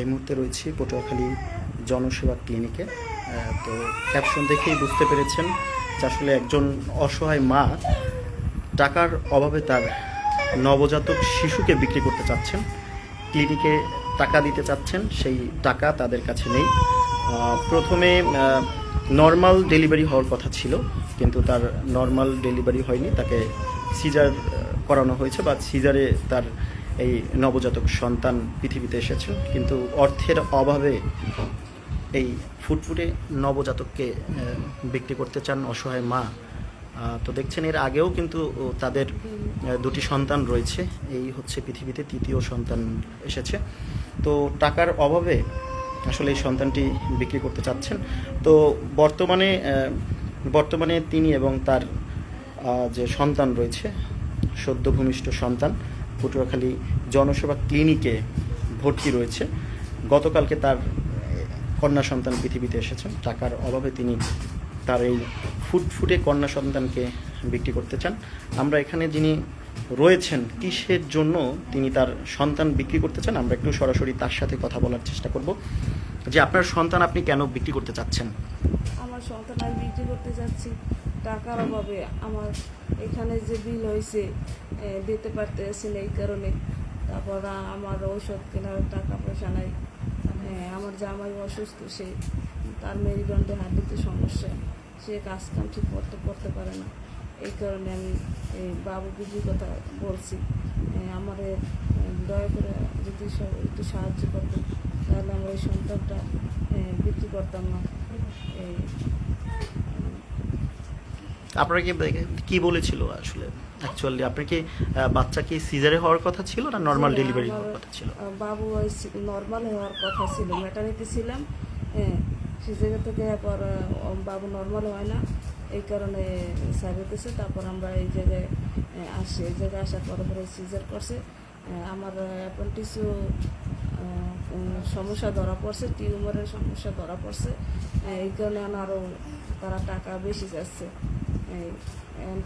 এই মুহূর্তে রয়েছি পটুয়াখালী জনসেবা ক্লিনিকে। তো ক্যাপশন দেখেই বুঝতে পেরেছেন যে আসলে একজন অসহায় মা টাকার অভাবে তার নবজাতক শিশুকে বিক্রি করতে চাচ্ছেন, ক্লিনিকে টাকা দিতে চাচ্ছেন, সেই টাকা তাদের কাছে নেই। প্রথমে নর্মাল ডেলিভারি হওয়ার কথা ছিল, কিন্তু তার নর্মাল ডেলিভারি হয়নি, তাকে সিজার করানো হয়েছে বা সিজারে তার এই নবজাতক সন্তান পৃথিবীতে এসেছে। কিন্তু অর্থের অভাবে এই ফুটফুটে নবজাতককে বিক্রি করতে চান অসহায় মা। তো দেখছেন এর আগেও কিন্তু তাদের দুটি সন্তান রয়েছে। এই হচ্ছে পৃথিবীতে তৃতীয় সন্তান এসেছে। তো টাকার অভাবে আসলে এই সন্তানটি বিক্রি করতে চাচ্ছেন। তো বর্তমানে বর্তমানে তিনি এবং তার যে সন্তান রয়েছে সদ্য ভূমিষ্ঠ সন্তান পটুয়াখালী জনসেবা ক্লিনিকে ভর্তি রয়েছে। গতকালকে তার কন্যা সন্তান পৃথিবীতে এসেছেন টাকার অভাবে তিনি তার এই ফুটফুটে কন্যা সন্তানকে বিক্রি করতে চান। আমরা এখানে যিনি রয়েছেন, কিসের জন্য তিনি তার সন্তান বিক্রি করতে চান, আমরা একটু সরাসরি তার সাথে কথা বলার চেষ্টা করব। যে আপনার সন্তান আপনি কেন বিক্রি করতে চাচ্ছেন? আমার সন্তান আমি বিক্রি করতে চাচ্ছি। টাকার অভাবে আমার এখানে যে বিল হয়েছে দিতে পারতেছি না এই কারণে। তারপর আমার ঔষধ কেনার টাকা পয়সা নাই। হ্যাঁ আমার জামাই অসুস্থ, সে তার মেরুদণ্ডে হাঁটুতে সমস্যা। সে কাজ কাম ঠিক করতে করতে পারে না। এই কারণে আমি এই বাবু বিক্রির কথা বলছি। আমার দয়া করে যদি একটু সাহায্য করতেন। তাহলে আমরা এই সন্তানটা বিক্রি করতাম না। এই আপনারা কি কি বলেছিল আসলে? অ্যাকচুয়ালি আপনার কি বাচ্চা কি সিজারে হওয়ার কথা ছিল না নর্মাল ডেলিভারি হওয়ার কথা ছিল? বাবু নর্মাল হওয়ার কথা ছিল। ম্যাটারিতে ছিলাম হ্যাঁ জায়গা থেকে পর বাবু নর্মাল হয় না। এই কারণে সার্ভিসে তারপর আমরা এই জায়গায় আসি। এই জায়গায় আসার পরে পরে সিজার করছে। আমার অ্যাপেন্টিসও সমস্যা ধরা পড়ছে টিউমারের সমস্যা ধরা পড়ছে। এই কারণে আরও তারা টাকা বেশি যাচ্ছে।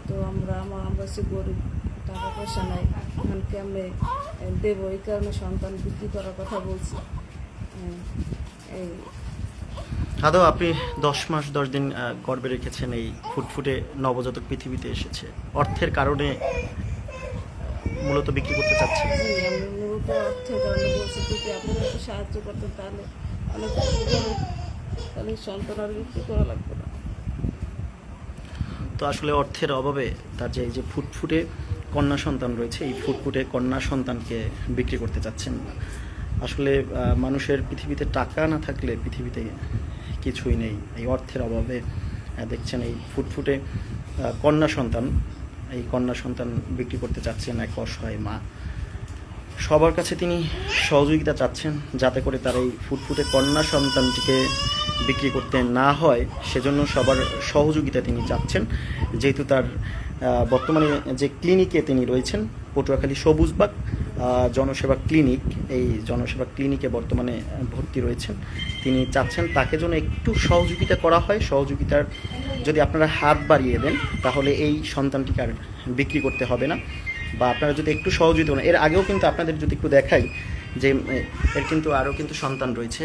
তো আমরা আমার আমরা হচ্ছে গরিব টাকা পয়সা নাই এখন কেমনে এ, দেবো? এই কারণে সন্তান বিক্রি করার কথা বলছি। এই আদৌ আপনি দশ মাস দশ দিন গর্বে রেখেছেন এই ফুটফুটে নবজাতক পৃথিবীতে এসেছে। অর্থের কারণে মূলত বিক্রি করতে চাচ্ছেন। আমি মূলত অর্থের কারণে বলছি যদি আপনারা একটু সাহায্য করতেন তাহলে অনেক তাহলে সন্তান আর বিক্রি করা লাগবে না। তো আসলে অর্থের অভাবে তার যে, এই যে ফুটফুটে কন্যা সন্তান রয়েছে, এই ফুটফুটে কন্যা সন্তানকে বিক্রি করতে চাচ্ছেন আসলে মানুষের পৃথিবীতে টাকা না থাকলে পৃথিবীতে কিছুই নেই। এই অর্থের অভাবে দেখছেন এই ফুটফুটে কন্যা সন্তান, এই কন্যা সন্তান বিক্রি করতে চাচ্ছেন এক অসহায় মা। সবার কাছে তিনি সহযোগিতা চাচ্ছেন যাতে করে তার এই ফুটফুটে কন্যা সন্তানটিকে বিক্রি করতে না হয়, সেজন্য সবার সহযোগিতা তিনি চাচ্ছেন। যেহেতু তার বর্তমানে যে ক্লিনিকে তিনি রয়েছেন, পটুয়াখালী সবুজবাগ জনসেবা ক্লিনিক, এই জনসেবা ক্লিনিকে বর্তমানে ভর্তি রয়েছেন। তিনি চাচ্ছেন তাকে যেন একটু সহযোগিতা করা হয়। সহযোগিতার যদি আপনারা হাত বাড়িয়ে দেন, তাহলে এই সন্তানটিকে আর বিক্রি করতে হবে না। বা আপনারা যদি একটু সহযোগিতা করেন এর আগেও কিন্তু আপনাদের যদি একটু দেখাই যে এর কিন্তু আরও কিন্তু সন্তান রয়েছে।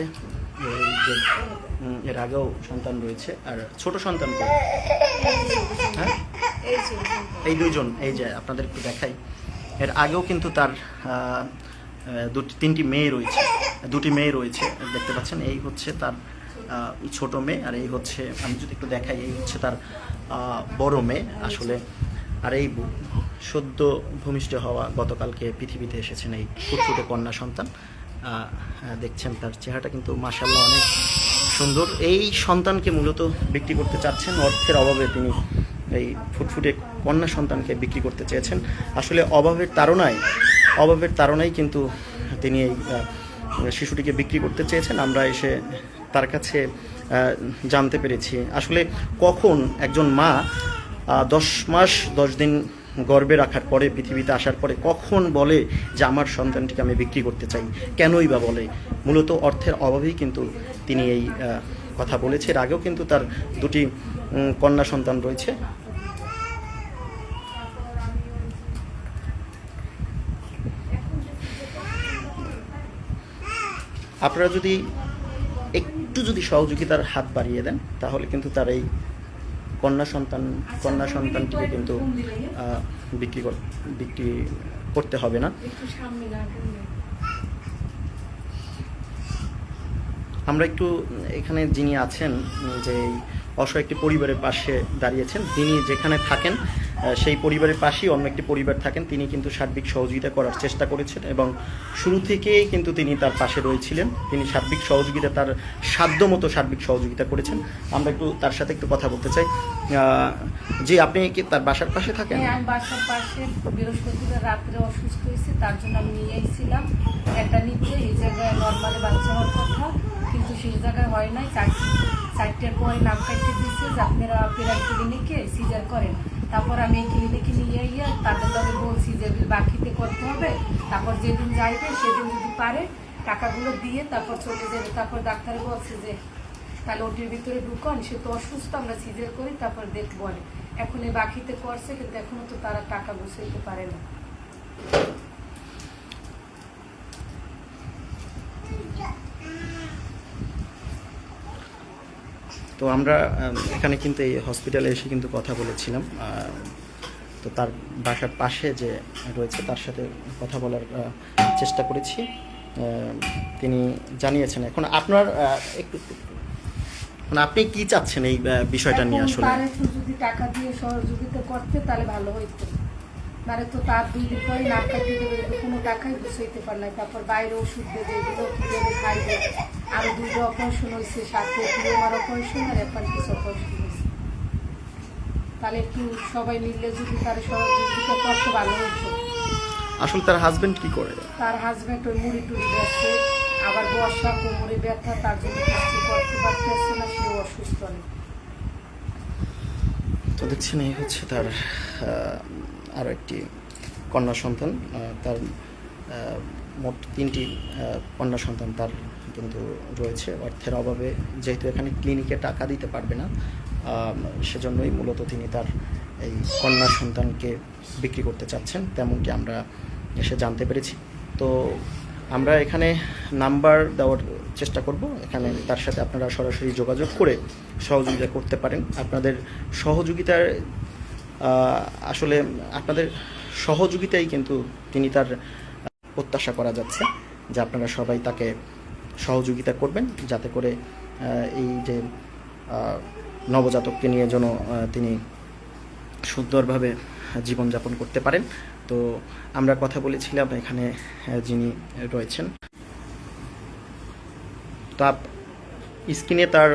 এর আগেও সন্তান রয়েছে, আর ছোট সন্তান হ্যাঁ? এই দুজন এই যে আপনাদের একটু দেখাই। এর আগেও কিন্তু তার দুটি, তিনটি মেয়ে রয়েছে, দুটি মেয়ে রয়েছে, দেখতে পাচ্ছেন, এই হচ্ছে তার ছোট মেয়ে, আর এই হচ্ছে, আমি যদি একটু দেখাই, এই হচ্ছে তার বড় মেয়ে, আসলে, আর এই সদ্য ভূমিষ্ঠ হওয়া গতকালকে পৃথিবীতে এসেছেন এই ফুটফুটে কন্যা সন্তান। আহ, দেখছেন তার চেহারাটা কিন্তু মাসাল্লাহ অনেক সুন্দর। এই সন্তানকে মূলত বিক্রি করতে চাচ্ছেন অর্থের অভাবে তিনি এই ফুটফুটে কন্যা সন্তানকে বিক্রি করতে চেয়েছেন। আসলে অভাবের তাড়নায় অভাবের তাড়নায় কিন্তু তিনি এই শিশুটিকে বিক্রি করতে চেয়েছেন। আমরা এসে তার কাছে জানতে পেরেছি। আসলে কখন একজন মা দশ মাস দশ দিন গর্ভে রাখার পরে, পৃথিবীতে আসার পরে কখন বলে যে আমার সন্তানটিকে আমি বিক্রি করতে চাই? কেনই বা বলে? মূলত অর্থের অভাবেই কিন্তু তিনি এই কথা বলেছে। এর আগেও কিন্তু তার দুটি কন্যা সন্তান রয়েছে। আপনারা যদি একটু যদি সহযোগিতার হাত বাড়িয়ে দেন, তাহলে কিন্তু তার এই কন্যা সন্তান, কন্যা সন্তানটিকে কিন্তু বিক্রি কর, বিক্রি করতে হবে না। আমরা একটু এখানে যিনি আছেন, যে অসহ অসহায় একটি পরিবারের পাশে দাঁড়িয়েছেন, তিনি যেখানে থাকেন সেই পরিবারের পাশেই অন্য একটি পরিবার থাকেন। তিনি কিন্তু সার্বিক সহযোগিতা করার চেষ্টা করেছেন এবং শুরু থেকেই কিন্তু তিনি তার পাশে রয়েছিলেন। তিনি সার্বিক সহযোগিতা, তার সাধ্য মতো সার্বিক সহযোগিতা করেছেন। আমরা একটু তার সাথে একটু কথা বলতে চাই। যে আপনি কি তার বাসার পাশে থাকেন? হ্যাঁ আমি বাসার পাশে বৃহস্পতিবার রাত্রে অসুস্থ হয়েছে, তার জন্য আমি নিয়ে এসেছিলাম। একটা নিচে এই জায়গায় নর্মালি বাচ্চা হওয়ার কথা, কিন্তু সেই জায়গায় হয় নাই। চার চারটের পরে নাম কাটতে দিচ্ছে যে আপনারা ক্লিনিকে সিজার করেন। তারপর আমি ক্লিনিকে নিয়ে গিয়ে তাদের লগে বলছি যে বাকিতে করতে হবে। তারপর যেদিন যাইবে, সেদিন যদি পারে, টাকাগুলো দিয়ে তারপর চলে যাবে। তারপর ডাক্তার বলছে যে, তাহলে ওটির ভিতরে ঢুকন সে তো অসুস্থ, আমরা সিজার করি, তারপর দেখব। এখন এই বাকিতে করছে, কিন্তু এখনও তো তারা টাকা গুছাইতে পারে না। তো আমরা এখানে কিন্তু এই হসপিটালে এসে কিন্তু কথা বলেছিলাম। তো তার বাসার পাশে যে রয়েছে তার সাথে কথা বলার চেষ্টা করেছি। তিনি জানিয়েছেন এখন আপনার একটু মানে আপনি কি চাচ্ছেন এই বিষয়টা নিয়ে আসলে? যদি টাকা দিয়ে সহযোগিতা করতে তাহলে ভালো হইতো। মানে তো তার দুই দিন পরে নাক কাটিয়ে দেবে কোনো টাকাই গুছাইতে পারে না তারপর বাইরে ওষুধ দেবে এগুলো কীভাবে খাইবে আরও দুটো অপারেশন হয়েছে সাথে আমার অপারেশন আর একবার কিছু অপারেশন হয়েছে তাহলে একটু সবাই মিললে যদি তার সহযোগিতা করতে ভালো হইতো। আসলে তার হাজবেন্ড কি করে? তার হাজব্যান্ড ওই মুড়ি টুড়ি বেচছে আবার বর্ষা কোমরে ব্যথা তার জন্য কিছু করতে পারতেছে না সেও অসুস্থ নেই। তো দেখছেন এই হচ্ছে তার আরও একটি কন্যা সন্তান তার মোট তিনটি কন্যা সন্তান তার কিন্তু রয়েছে। অর্থের অভাবে যেহেতু এখানে ক্লিনিকে টাকা দিতে পারবে না সেজন্যই মূলত তিনি তার এই কন্যা সন্তানকে বিক্রি করতে চাচ্ছেন, তেমনটি আমরা এসে জানতে পেরেছি। তো আমরা এখানে নাম্বার দেওয়ার চেষ্টা করব। এখানে তার সাথে আপনারা সরাসরি যোগাযোগ করে সহযোগিতা করতে পারেন। আপনাদের সহযোগিতার আসলে আপনাদের সহযোগিতাই কিন্তু তিনি তার প্রত্যাশা করা যাচ্ছে যে আপনারা সবাই তাকে সহযোগিতা করবেন যাতে করে এই যে নবজাতককে নিয়ে যেন তিনি সুন্দরভাবে জীবনযাপন করতে পারেন। তো আমরা কথা বলেছিলাম এখানে যিনি রয়েছেন। তো স্ক্রিনে তার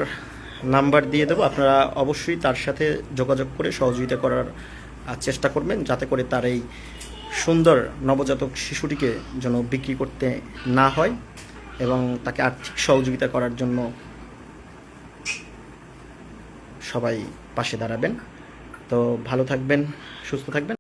নাম্বার দিয়ে দেবো। আপনারা অবশ্যই তার সাথে যোগাযোগ করে সহযোগিতা করার চেষ্টা করবেন, যাতে করে তার এই সুন্দর নবজাতক শিশুটিকে যেন বিক্রি করতে না হয় এবং তাকে আর্থিক সহযোগিতা করার জন্য সবাই পাশে দাঁড়াবেন। তো ভালো থাকবেন, সুস্থ থাকবেন।